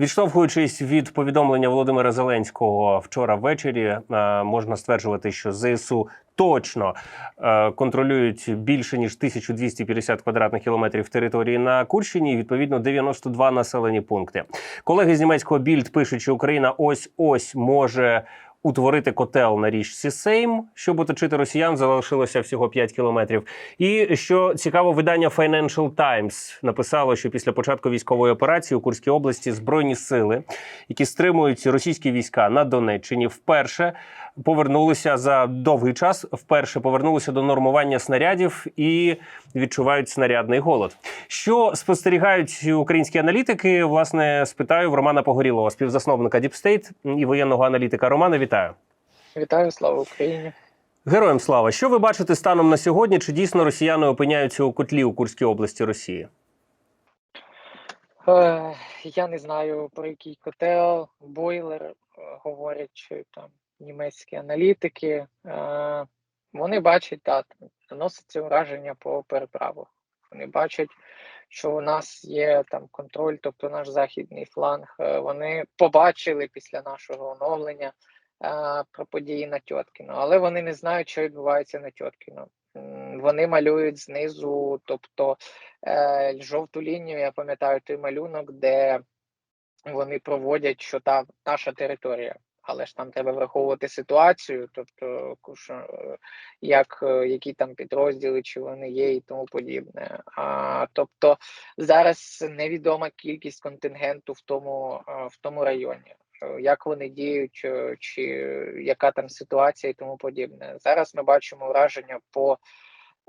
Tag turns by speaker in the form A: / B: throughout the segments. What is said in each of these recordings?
A: Відштовхуючись від повідомлення Володимира Зеленського вчора ввечері, е, можна стверджувати, що ЗСУ точно е, контролюють більше ніж 1250 квадратних кілометрів території на Курщині. і, Відповідно, 92 населені пункти. Колеги з німецького більд пишуть, що Україна ось ось може. Утворити котел на річці Сейм, щоб оточити росіян, залишилося всього 5 кілометрів. І що цікаво, видання Financial Times написало, що після початку військової операції у Курській області збройні сили, які стримують російські війська на Донеччині, вперше повернулися за довгий час. Вперше повернулися до нормування снарядів і відчувають снарядний голод. Що спостерігають українські аналітики? Власне, спитаю в Романа Погорілова, співзасновника State і воєнного аналітика. Романа, вітаю.
B: Вітаю, слава Україні.
A: Героям слава! Що ви бачите станом на сьогодні? Чи дійсно росіяни опиняються у котлі у Курській області Росії?
B: Е, я не знаю про який котел, бойлер е, говорять чи там німецькі аналітики. Е, вони бачать так, наноситься враження по переправах. Вони бачать, що у нас є там контроль, тобто наш західний фланг. Е, Вони побачили після нашого оновлення про події на Тьоткіно, але вони не знають, що відбувається на Тьоткіно. Вони малюють знизу, тобто е, жовту лінію, я пам'ятаю той малюнок, де вони проводять, що та наша територія. Але ж там треба враховувати ситуацію, тобто е, як, е, які там підрозділи, чи вони є і тому подібне. А, тобто зараз невідома кількість контингенту в тому, е, в тому районі. Е, Як вони діють, е, чи яка там ситуація і тому подібне. Зараз ми бачимо враження по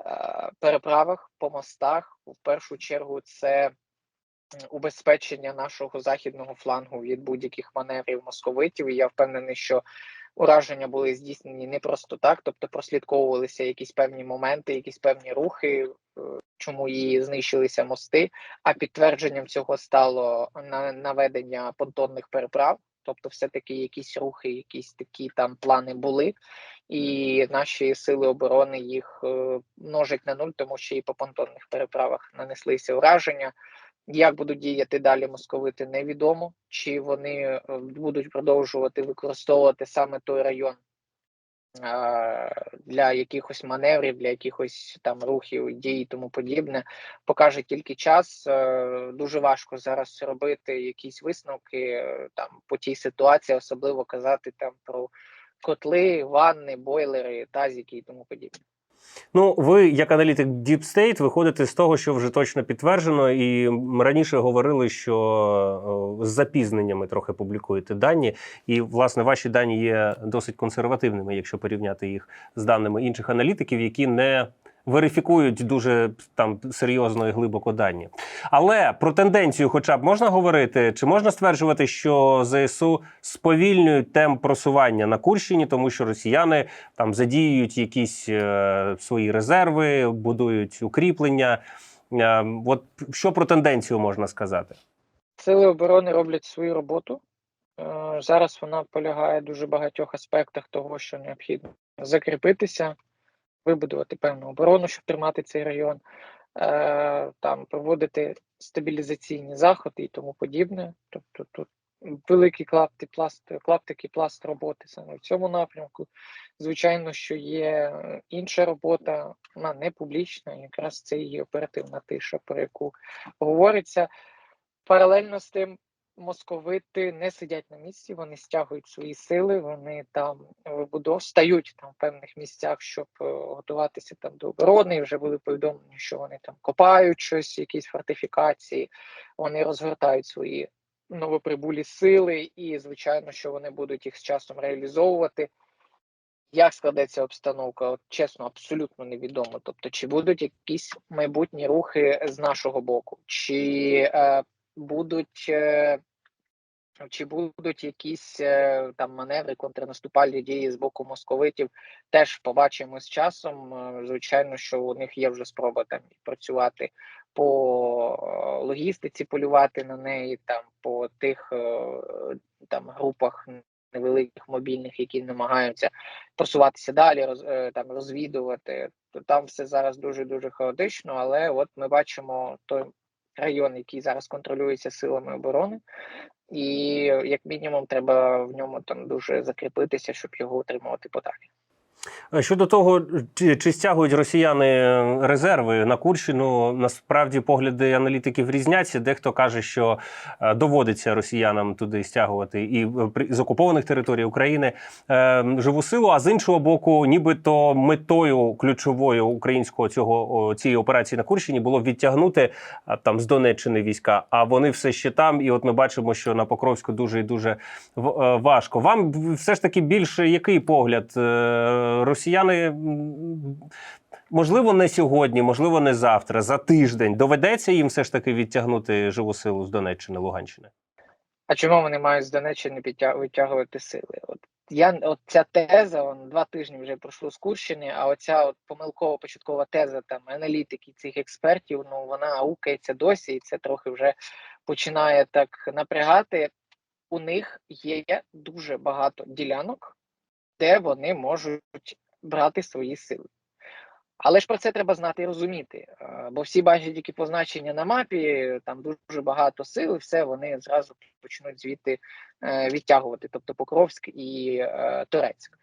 B: е, переправах, по мостах. В першу чергу це убезпечення нашого західного флангу від будь-яких маневрів московитів. І я впевнений, що ураження були здійснені не просто так, тобто прослідковувалися якісь певні моменти, якісь певні рухи, чому і знищилися мости. А підтвердженням цього стало на- наведення понтонних переправ. Тобто, все-таки якісь рухи, якісь такі там плани були, і наші сили оборони їх множить множать на нуль, тому що і по понтонних переправах нанеслися ураження. Як будуть діяти далі московити, невідомо. Чи вони е, будуть продовжувати використовувати саме той район е, для якихось маневрів, для якихось там рухів, дій і тому подібне, покаже тільки час. Е, Дуже важко зараз робити якісь висновки е, там по тій ситуації, особливо казати там про котли, ванни, бойлери, тазики і тому подібне.
A: Ну, ви, як аналітик Deep State, виходите з того, що вже точно підтверджено, і раніше говорили, що е, з запізненнями трохи публікуєте дані, і власне ваші дані є досить консервативними, якщо порівняти їх з даними інших аналітиків, які не верифікують дуже там серйозно і глибоко дані. Але про тенденцію, хоча б можна говорити, чи можна стверджувати, що ЗСУ сповільнюють темп просування на Курщині, тому що росіяни там задіюють якісь е, свої резерви, будують укріплення. Е, от що про тенденцію можна сказати?
B: Сили оборони роблять свою роботу. Е, Зараз вона полягає в дуже багатьох аспектах того, що необхідно закріпитися, вибудувати певну оборону, щоб тримати цей район, е, там проводити стабілізаційні заходи і тому подібне. Тобто тут великий клапти, пласт, клаптик пласт роботи саме в цьому напрямку. Звичайно, що є інша робота, вона не публічна, якраз це і оперативна тиша, про яку говориться. Паралельно з тим, московити не сидять на місці, вони стягують свої сили, вони там вибудов стають там в певних місцях, щоб е, готуватися там до оборони. Вже були повідомлені, що вони там копають щось, якісь фортифікації, вони розгортають свої новоприбулі сили, і звичайно, що вони будуть їх з часом реалізовувати. Як складеться обстановка? От, чесно, абсолютно невідомо. Тобто, чи будуть якісь майбутні рухи з нашого боку, чи е, будуть е, чи будуть якісь е, там маневри, контрнаступальні дії з боку московитів, теж побачимо з часом. Е, Звичайно, що у них є вже спроба там працювати по логістиці, полювати на неї, там по тих там групах невеликих мобільних, які намагаються просуватися далі, роз, там розвідувати. То там все зараз дуже дуже хаотично, але от ми бачимо той район, який зараз контролюється силами оборони, і як мінімум треба в ньому там дуже закріпитися, щоб його утримувати подалі.
A: Е, Щодо того, чи, стягують росіяни резерви на Курщину, насправді погляди аналітиків різняться. Дехто каже, що е, доводиться росіянам туди стягувати і е, з окупованих територій України живу силу. А з іншого боку, нібито метою ключовою українського цього цієї операції на Курщині було відтягнути там з Донеччини війська. А вони все ще там. І от ми бачимо, що на Покровську дуже і дуже важко. Вам все ж таки більше який погляд? Росіяни можливо не сьогодні, можливо, не завтра, за тиждень доведеться їм все ж таки відтягнути живу силу з Донеччини, Луганщини.
B: А чому вони мають з Донеччини витягувати сили? От я от ця теза, он два тижні вже пройшло з Курщини, а оця от помилкова початкова теза там аналітики цих експертів, ну вона аукається досі, і це трохи вже починає так напрягати. У них є дуже багато ділянок, де вони можуть брати свої сили. Але ж про це треба знати і розуміти. е, Бо всі бачать які позначення на мапі, там дуже багато сил, і все вони зразу почнуть звідти е, відтягувати, тобто Покровськ і е, Турецьк.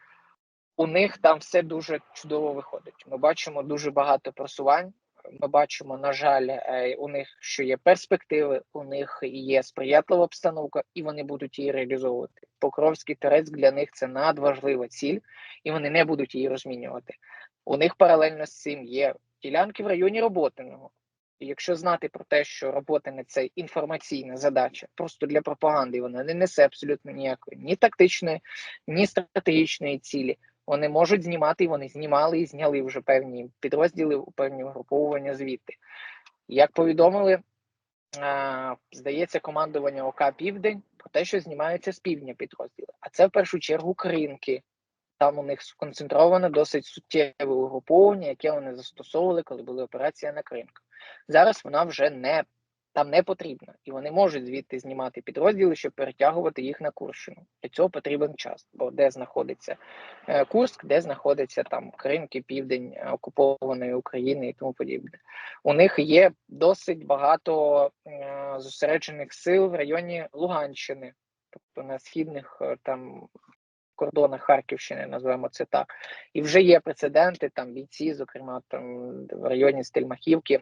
B: У них там все дуже чудово виходить. Ми бачимо дуже багато просувань. Ми бачимо, на жаль, е, у них що є перспективи, у них є сприятлива обстановка, і вони будуть її реалізовувати. Покровський Турецьк для них це надважлива ціль, і вони не будуть її розмінювати. У них паралельно з цим є ділянки в районі Роботиного. І якщо знати про те, що Роботине це інформаційна задача, просто для пропаганди, вона не несе абсолютно ніякої ні тактичної, ні стратегічної цілі. Вони можуть знімати, і вони знімали і зняли вже певні підрозділи, певні угруповування звідти. Як повідомили, здається, командування ОК Південь про те, що знімаються з півдня підрозділи. А це в першу чергу кринки. Там у них сконцентроване досить суттєве угруповання, яке вони застосовували, коли були операція на Кримку. Зараз вона вже не там не потрібна, і вони можуть звідти знімати підрозділи, щоб перетягувати їх на Курщину. Для цього потрібен час, бо де знаходиться е, Курськ, де знаходиться там Кримки, південь е, окупованої України і тому подібне. У них є досить багато е, зосереджених сил в районі Луганщини, тобто на східних там кордонах Харківщини, називаємо це так. І вже є прецеденти, там бійці, зокрема там в районі Стельмахівки,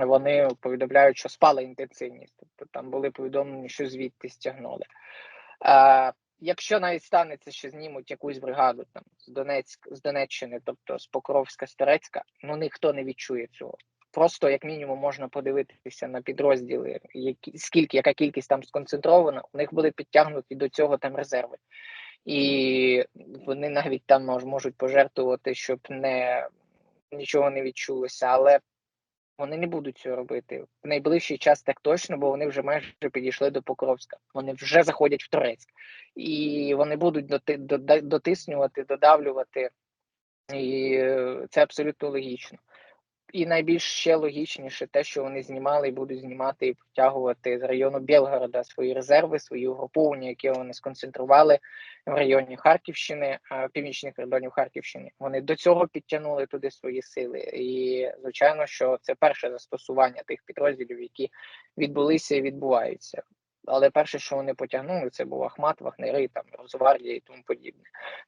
B: вони повідомляють, що спала інтенсивність. Тобто там були повідомлені, що звідти стягнули. А, якщо навіть станеться, що знімуть якусь бригаду там з Донецьк, з Донеччини, тобто з Покровська, з Турецька, ну ніхто не відчує цього. Просто як мінімум можна подивитися на підрозділи, які скільки яка кількість там сконцентрована, у них були підтягнуті до цього там резерви і вони навіть там мож, можуть пожертвувати, щоб не нічого не відчулося, але вони не будуть цього робити в найближчий час так точно, бо вони вже майже підійшли до Покровська. Вони вже заходять в Турецьк, і вони будуть доти, дотиснювати, додавлювати, і е, це абсолютно логічно. І найбільш ще логічніше те, що вони знімали і будуть знімати і потягувати з району Білгорода свої резерви, свої угруповання, які вони сконцентрували в районі Харківщини, північних кордонів Харківщини. Вони до цього підтягнули туди свої сили. І звичайно, що це перше застосування тих підрозділів, які відбулися і відбуваються. Але перше, що вони потягнули, це був Ахмат, Вагнери, там Росгвардія і тому подібне.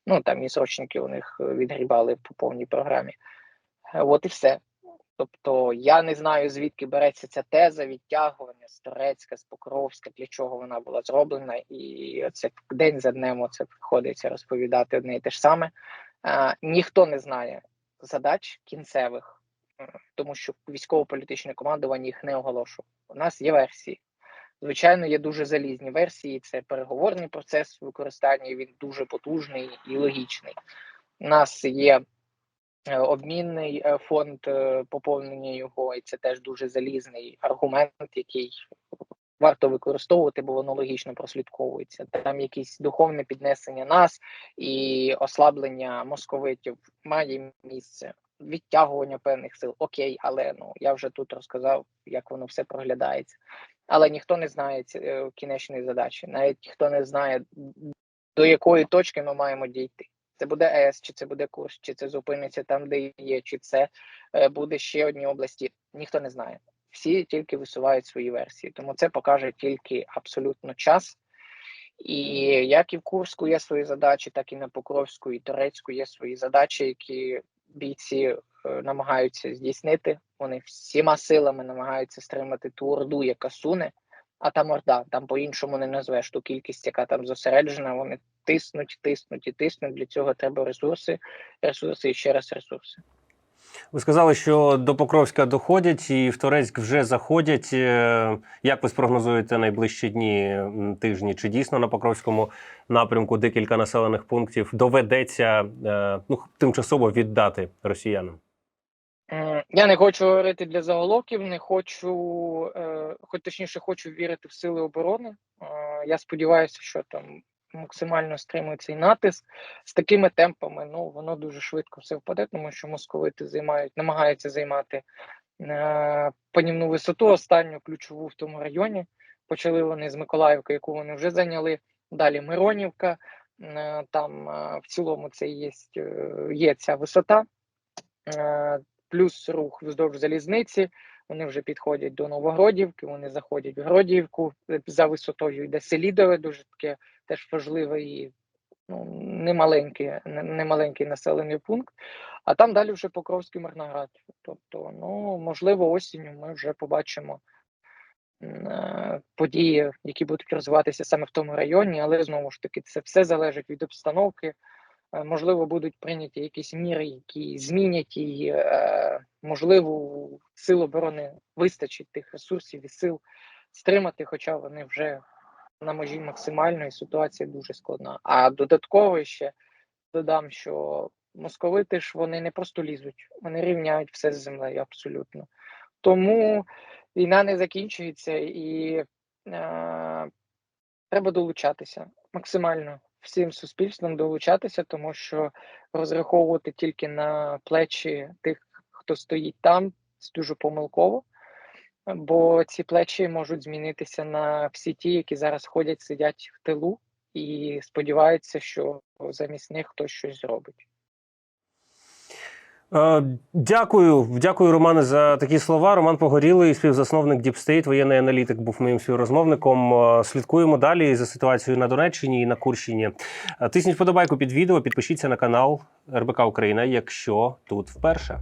B: Ну там і срочники у них е, відгрібали по повній програмі. Е, От і все. Тобто я не знаю, звідки береться ця теза відтягування з Турецька, з Покровська, для чого вона була зроблена, і це день за днем це приходиться розповідати одне і те ж саме. А, ніхто не знає задач кінцевих, тому що військово-політичне командування їх не оголошувало. У нас є версії. Звичайно, є дуже залізні версії. Це переговорний процес використання. Він дуже потужний і логічний. У нас є е, обмінний е, фонд е, поповнення його, і це теж дуже залізний аргумент, який варто використовувати, бо воно логічно прослідковується. Там якесь духовне піднесення нас і ослаблення московитів має місце. Відтягування певних сил, окей, але ну я вже тут розказав, як воно все проглядається. Але ніхто не знає е, кінечної задачі, навіть ніхто не знає, до якої точки ми маємо дійти. Це буде ЕС, чи це буде курс, чи це зупиниться там, де є, чи це е, буде ще одні області. Ніхто не знає. всі тільки висувають свої версії. Тому це покаже тільки абсолютно час. І як і в Курську є свої задачі, так і на Покровську і Торецьку є свої задачі, які бійці е, намагаються здійснити. Вони всіма силами намагаються стримати ту орду, яка суне. А там орда, там по-іншому не назвеш ту кількість, яка там зосереджена. Вони тиснуть, тиснуть і тиснуть. Для цього треба ресурси, ресурси і ще раз ресурси.
A: Ви сказали, що до Покровська доходять і в Торецьк вже заходять. Е, Як ви спрогнозуєте найближчі дні тижні? Чи дійсно на Покровському напрямку декілька населених пунктів доведеться е, ну, тимчасово віддати росіянам?
B: Я не хочу говорити для заголовків, не хочу, е, хоч точніше, хочу вірити в сили оборони. Е, Я сподіваюся, що там максимально стримує цей натиск. З такими темпами ну воно дуже швидко все впаде, тому що московити займають, намагаються займати е, панівну висоту, останню ключову в тому районі. Почали вони з Миколаївки, яку вони вже зайняли. Далі Миронівка. Е, Там е, в цілому це є, е, є ця висота. Е, Плюс рух вздовж залізниці. Вони вже підходять до Новогродівки, вони заходять в Гродівку. Е, За висотою йде Селідове, дуже таке теж важливе і ну, немаленький, не- немаленький населений пункт. А там далі вже Покровський Мирноград. Тобто, ну можливо, осінню ми вже побачимо е, події, які будуть розвиватися саме в тому районі, але знову ж таки це все залежить від обстановки. Е, Можливо, будуть прийняті якісь міри, які змінять її. е, Можливо, сил оборони вистачить тих ресурсів і сил стримати, хоча вони вже на межі максимальної ситуація дуже складна. А додатково ще додам, що московити ж вони не просто лізуть, вони рівняють все з землею абсолютно. Тому війна не закінчується і е, треба долучатися максимально всім суспільством долучатися, тому що розраховувати тільки на плечі тих, хто стоїть там, це дуже помилково. Бо ці плечі можуть змінитися на всі ті, які зараз ходять, сидять в тилу і сподіваються, що замість них хтось щось зробить.
A: Е, Дякую, дякую, Романе, за такі слова. Роман Погорілий, співзасновник Deep State, воєнний аналітик, був моїм співрозмовником. Е, Слідкуємо далі за ситуацією на Донеччині і на Курщині. Е, Тисніть вподобайку під відео, підпишіться на канал РБК Україна, якщо тут вперше.